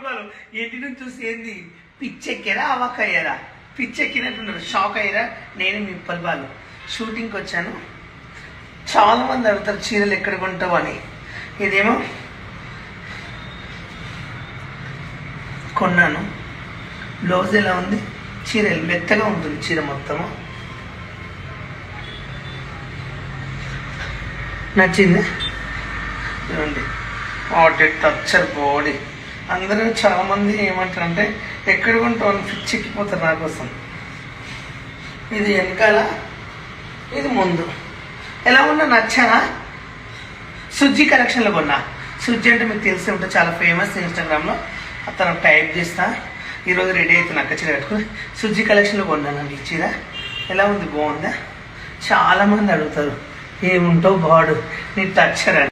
బాలు ఇంటి నుంచి చూసి ఏంది? పిచ్చెక్కారా అవాకయ్యారా పిచ్చెక్కినట్టున్నారు. షాక్ అయ్యారా? నేను మీ పల్బాలు. షూటింగ్కి వచ్చాను చాలా మంది అడుగుతారు చీరలు ఎక్కడ కొంటావు? అని. ఇదేమో కొన్నాను. బ్లౌజ్ ఎలా ఉంది? చీర మెత్తగా ఉంటుంది చీర మొత్తము. నచ్చింది? చూడండి వాట్ ఎట్ టచ్చర్ బాడీ అందరూ చాలా మంది ఏమంటారంటే ఎక్కడ కొంటావు అని పిచ్చెక్కిపోతారు నా కోసం. ఇది వెనకాల ఇది ముందు. ఎలా ఉన్నా నచ్చానా? సుజ్జి కలెక్షన్లో కొన్నా. సుజ్జి అంటే మీకు తెలిసి ఉంటే చాలా ఫేమస్ ఇన్స్టాగ్రామ్లో. అతను టైప్ చేస్తా. ఈరోజు రెడీ అవుతున్నా అక్క చీర కట్టుకుని సుజ్జి కలెక్షన్లో కొన్నాను ఈ చీర. ఎలా ఉంది? బాగుందా? చాలామంది అడుగుతారు. ఏముంటావు బాడు? నీ టచ్చర్ అని